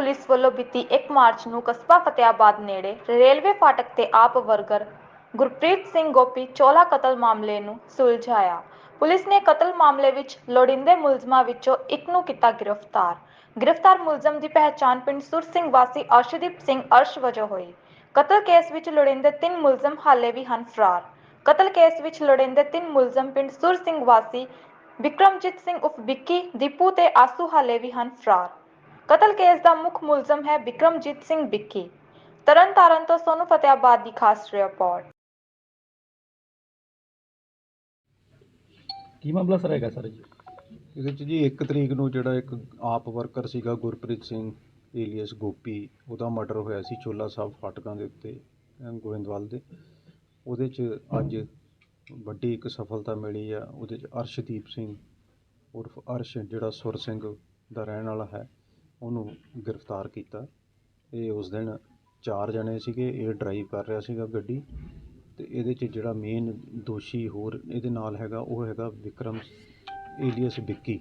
Police ਵੱਲੋਂ ਬੀਤੀ 1 March ਨੂੰ ਕਸਬਾ ਫਤਿਆਬਾਦ ਨੇੜੇ ਰੇਲਵੇ ਫਾਟਕ ਤੇ ਆਪ ਵਰਕਰ ਗੁਰਪ੍ਰੀਤ ਸਿੰਘ ਗੋਪੀ ਚੋਲਾ ਕਤਲ ਮਾਮਲੇ ਨੂੰ ਸੁਲਝਾਇਆ। ਪੁਲਿਸ ਨੇ ਕਤਲ ਮਾਮਲੇ ਵਿੱਚ ਲੋੜਿੰਦੇ ਮੁਲਜ਼ਮਾਂ ਵਿੱਚੋਂ ਇੱਕ ਨੂੰ ਕੀਤਾ ਗ੍ਰਿਫਤਾਰ। ਗ੍ਰਿਫਤਾਰ ਮੁਲਜ਼ਮ ਦੀ ਪਹਿਚਾਣ ਪਿੰਡ ਸੁਰ ਸਿੰਘ ਵਾਸੀ ਅਰਸ਼ਦੀਪ ਸਿੰਘ ਅਰਸ਼ ਵਜੋਂ ਹੋਈ। ਕਤਲ ਕੇਸ ਵਿੱਚ ਲੋੜਿੰਦੇ ਤਿੰਨ ਮੁਲਜ਼ਮ ਹਾਲੇ ਵੀ ਹਨ ਫਰਾਰ। ਕਤਲ ਕੇਸ ਵਿੱਚ ਲੋੜਿੰਦੇ ਤਿੰਨ ਮੁਲਜ਼ਮ ਪਿੰਡ ਸੁਰ ਸਿੰਘ ਵਾਸੀ ਵਿਕਰਮਜੀਤ ਸਿੰਘ ਉਫ ਬਿੱਕੀ ਦੀਪੂ ਤੇ ਆਸੂ ਹਾਲੇ ਵੀ ਹਨ ਫਰਾਰ। ਕਤਲ ਕੇਸ ਦਾ ਮੁੱਖ ਮੁਲਜ਼ਮ ਹੈ ਵਿਕਰਮਜੀਤ ਸਿੰਘ ਵਿੱਕੀ ਤਰਨਤਾਰਨ ਤੋਂ ਸੋਨੂ ਫਤਿਆਬਾਦ ਦੀ ਖਾਸ ਰਿਪੋਰਟ। ਕੀ ਮਾਮਲਾ ਸਰ ਹੈਗਾ ਸਰ ਜੀ? ਇਹਦੇ ਚ ਜੀ 1 ਤਰੀਕ ਨੂੰ ਜਿਹੜਾ ਇੱਕ ਆਪ ਵਰਕਰ ਸੀਗਾ ਗੁਰਪ੍ਰੀਤ ਸਿੰਘ ਏਲੀਅਸ ਗੋਪੀ ਉਹਦਾ ਮਰਡਰ ਹੋਇਆ ਸੀ ਚੋਲਾ ਸਾਹਿਬ ਫਾਟਕਾਂ ਦੇ ਉੱਤੇ ਗੋਇੰਦਵਾਲ ਦੇ। ਉਹਦੇ ਚ ਅੱਜ ਵੱਡੀ ਇੱਕ ਸਫਲਤਾ ਮਿਲੀ ਆ। ਉਹਦੇ ਚ ਅਰਸ਼ਦੀਪ ਸਿੰਘ ਉਰਫ ਅਰਸ਼ ਜਿਹੜਾ ਸੁਰ ਸਿੰਘ ਦਾ ਰਹਿਣ ਵਾਲਾ ਹੈ ਉਹਨੂੰ ਗ੍ਰਿਫਤਾਰ ਕੀਤਾ। ਇਹ ਉਸ ਦਿਨ ਚਾਰ ਜਣੇ ਸੀਗੇ, ਇਹ ਡਰਾਈਵ ਕਰ ਰਿਹਾ ਸੀਗਾ ਗੱਡੀ ਅਤੇ ਇਹਦੇ ਚ ਜਿਹੜਾ ਮੇਨ ਦੋਸ਼ੀ ਹੋਰ ਇਹਦੇ ਨਾਲ ਹੈਗਾ, ਉਹ ਹੈਗਾ ਵਿਕਰਮ ਏਲੀਅਸ ਵਿੱਕੀ।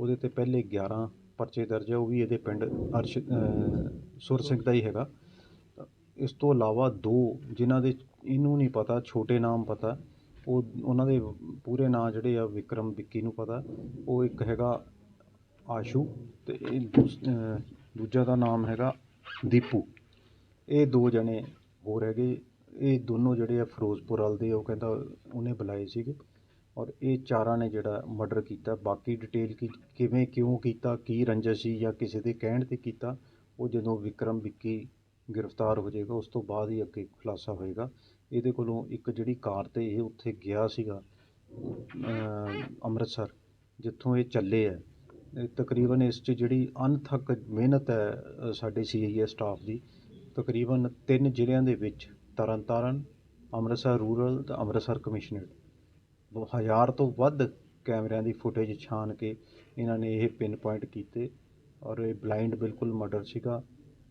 ਉਹਦੇ ਤੇ ਪਹਿਲੇ 11 ਪਰਚੇ ਦਰਜ ਹੈ ਉਹ ਵੀ ਇਹਦੇ ਪਿੰਡ ਅਰਸ਼ ਸੁਰ ਸਿੰਘ ਦਾ ਹੀ ਹੈਗਾ। ਇਸ ਤੋਂ ਇਲਾਵਾ ਦੋ ਜਿਨ੍ਹਾਂ ਦੇ ਇਹਨੂੰ ਨਹੀਂ ਪਤਾ, ਛੋਟੇ ਨਾਮ ਪਤਾ, ਉਹ, ਉਹਨਾਂ ਦੇ ਪੂਰੇ ਨਾਂ ਜਿਹੜੇ ਆ ਵਿਕਰਮ ਵਿੱਕੀ ਨੂੰ ਪਤਾ। ਉਹ ਇੱਕ ਹੈਗਾ ਆਸ਼ੂ ਅਤੇ ਇਹ ਦੂਸ- ਦੂਜਾ ਦਾ ਨਾਮ ਹੈਗਾ ਦੀਪੂ। ਇਹ ਦੋ ਜਣੇ ਹੋਰ ਹੈਗੇ। ਇਹ ਦੋਨੋਂ ਜਿਹੜੇ ਆ ਫਿਰੋਜ਼ਪੁਰ ਵਾਲ ਦੇ, ਉਹ ਕਹਿੰਦਾ ਉਹਨੇ ਬੁਲਾਏ ਸੀਗੇ ਔਰ ਇਹ ਚਾਰਾਂ ਨੇ ਜਿਹੜਾ ਮਰਡਰ ਕੀਤਾ। ਬਾਕੀ ਡਿਟੇਲ ਕੀ ਕਿਵੇਂ, ਕਿਉਂ ਕੀਤਾ, ਕੀ ਰੰਜਿਸ਼ ਸੀ ਜਾਂ ਕਿਸੇ ਦੇ ਕਹਿਣ ਤੇ ਕੀਤਾ, ਉਹ ਜਦੋਂ ਵਿਕਰਮ ਵਿੱਕੀ ਗ੍ਰਿਫਤਾਰ ਹੋ ਜਾਏਗਾ, ਉਸ ਤੋਂ ਬਾਅਦ ਹੀ ਅੱਗੇ ਖੁਲਾਸਾ ਹੋਏਗਾ। ਇਹਦੇ ਕੋਲੋਂ ਇੱਕ ਜਿਹੜੀ ਕਾਰ ਤੇ ਇਹ ਉੱਥੇ ਗਿਆ ਸੀਗਾ ਅੰਮ੍ਰਿਤਸਰ, ਜਿੱਥੋਂ ਇਹ ਚੱਲੇ ਆ। ਤਕਰੀਬਨ ਇਸ 'ਚ ਜਿਹੜੀ ਅਣਥੱਕ ਮਿਹਨਤ ਹੈ ਸਾਡੇ ਸੀਆਈਏ ਸਟਾਫ ਦੀ ਤਕਰੀਬਨ ਤਿੰਨ ਜ਼ਿਲ੍ਹਿਆਂ ਦੇ ਵਿੱਚ ਤਰਨਤਾਰਨ ਅੰਮ੍ਰਿਤਸਰ ਰੂਰਲ ਤੇ ਅੰਮ੍ਰਿਤਸਰ ਕਮਿਸ਼ਨਰੇਟ ਹਜ਼ਾਰ ਤੋਂ ਵੱਧ ਕੈਮਰਿਆਂ ਦੀ ਫੁਟੇਜ ਛਾਣ ਕੇ ਇਹਨਾਂ ਨੇ ਇਹ ਪਿਨ ਪੁਆਇੰਟ ਕੀਤੇ ਔਰ ਇਹ ਬਲਾਈਂਡ ਬਿਲਕੁਲ ਮਰਡਰ ਸੀਗਾ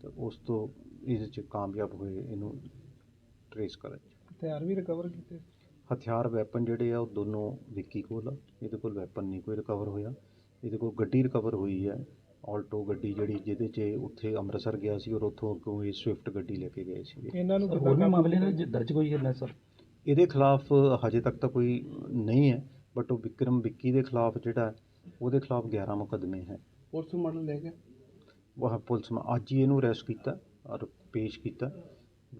ਤੇ ਉਸ ਤੋਂ ਇਸ 'ਚ ਕਾਮਯਾਬ ਹੋਏ ਇਹਨੂੰ ਟਰੇਸ ਕਰਨ 'ਚ। ਹਥਿਆਰ ਵੀ ਰਿਕਵਰ ਕੀਤੇ? ਹਥਿਆਰ ਵੈਪਨ ਜਿਹੜੇ ਆ ਉਹ ਦੋਨੋਂ ਵਿੱਕੀ ਕੋਲ ਆ। ਇਹਦੇ ਕੋਲ ਵੈਪਨ ਨਹੀਂ ਕੋਈ ਰਿਕਵਰ ਹੋਇਆ। ਇਹਦੇ ਕੋਲ ਗੱਡੀ ਰਿਕਵਰ ਹੋਈ ਹੈ। ਆਲਟੋ ਗੱਡੀ ਜਿਹੜੀ ਜਿਹਦੇ 'ਚ ਇਹ ਉੱਥੇ ਅੰਮ੍ਰਿਤਸਰ ਗਿਆ ਸੀ ਔਰ ਉੱਥੋਂ ਅੱਗੋਂ ਇਹ ਸਵਿਫਟ ਗੱਡੀ ਲੈ ਕੇ ਗਏ ਸੀਗੇ। ਇਹਨਾਂ ਨੂੰ ਹੋਰ ਵੀ ਮਾਮਲੇ ਨੇ ਜ- ਦਰਜ ਕੋਈ ਹੈ ਸਰ? ਇਹਦੇ ਖਿਲਾਫ ਹਜੇ ਤੱਕ ਤਾਂ ਕੋਈ ਨਹੀਂ ਹੈ ਬਟ ਉਹ ਵਿਕਰਮ ਵਿੱਕੀ ਦੇ ਖਿਲਾਫ ਜਿਹੜਾ ਹੈ, ਉਹਦੇ ਖਿਲਾਫ 11 ਮੁਕੱਦਮੇ ਹੈ। ਪੁਲਿਸ ਮਾਡਲ ਲੈ ਗਿਆ? ਉਹ ਪੁਲਿਸ ਨੇ ਅੱਜ ਹੀ ਇਹਨੂੰ ਅਰੈਸਟ ਕੀਤਾ ਔਰ ਪੇਸ਼ ਕੀਤਾ।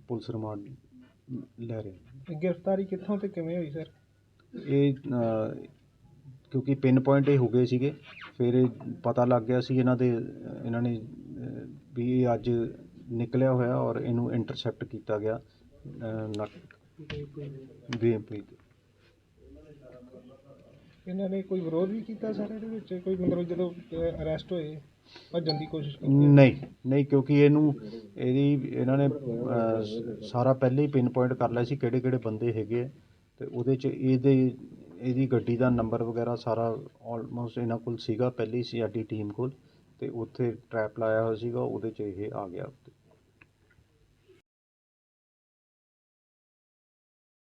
ਪੁਲਿਸ ਰਿਮਾਂਡ ਲੈ ਰਹੇ ਗ੍ਰਿਫਤਾਰੀ ਕਿੱਥੋਂ ਤੇ ਕਿਵੇਂ ਹੋਈ ਸਰ? ਇਹ ਅ, ਕਿਉਂਕਿ ਪਿਨ ਪੁਆਇੰਟ ਇਹ ਹੋ ਗਏ ਸੀਗੇ। ਫਿਰ ਇਹ ਪਤਾ ਲੱਗ ਗਿਆ ਸੀ ਇਹਨਾਂ ਦੇ ਇਹਨਾਂ ਨੇ ਵੀ ਇਹ ਅੱਜ ਨਿਕਲਿਆ ਹੋਇਆ ਔਰ ਇਹਨੂੰ ਇੰਟਰਸੈਪਟ ਕੀਤਾ ਗਿਆ ਬੀਐਮਪੀ ਇਹਨਾਂ ਨੇ ਕੋਈ ਵਿਰੋਧ ਵੀ ਕੀਤਾ ਸਰ ਇਹਦੇ ਵਿੱਚ? ਕੋਈ ਮਤਲਬ ਜਦੋਂ ਅਰੈਸਟ ਹੋਏ ਭੱਜਣ ਦੀ ਕੋਸ਼ਿਸ਼ ਕੀਤੀ? ਨਹੀਂ ਨਹੀਂ ਕਿਉਂਕਿ ਇਹਨੂੰ ਇਹਦੀ ਇਹਨਾਂ ਨੇ ਸਾਰਾ ਪਹਿਲੇ ਹੀ ਪਿਨ ਪੁਆਇੰਟ ਕਰ ਲਿਆ ਸੀ ਕਿਹੜੇ ਕਿਹੜੇ ਬੰਦੇ ਹੈਗੇ ਆ। ਤੇ ਉਹਦੇ ਚ ਇਹਦੇ ਇਹਦੀ ਗੱਡੀ ਦਾ ਨੰਬਰ ਵਗੈਰਾ ਸਾਰਾ ਆਲਮੋਸਟ ਇਹਨਾਂ ਕੋਲ ਸੀਗਾ, ਪਹਿਲੀ ਹੀ ਸੀ ਸਾਡੀ ਟੀਮ ਕੋਲ ਅਤੇ ਉੱਥੇ ਟਰੈਪ ਲਾਇਆ ਹੋਇਆ ਸੀਗਾ, ਉਹਦੇ ਚ ਇਹ ਆ ਗਿਆ।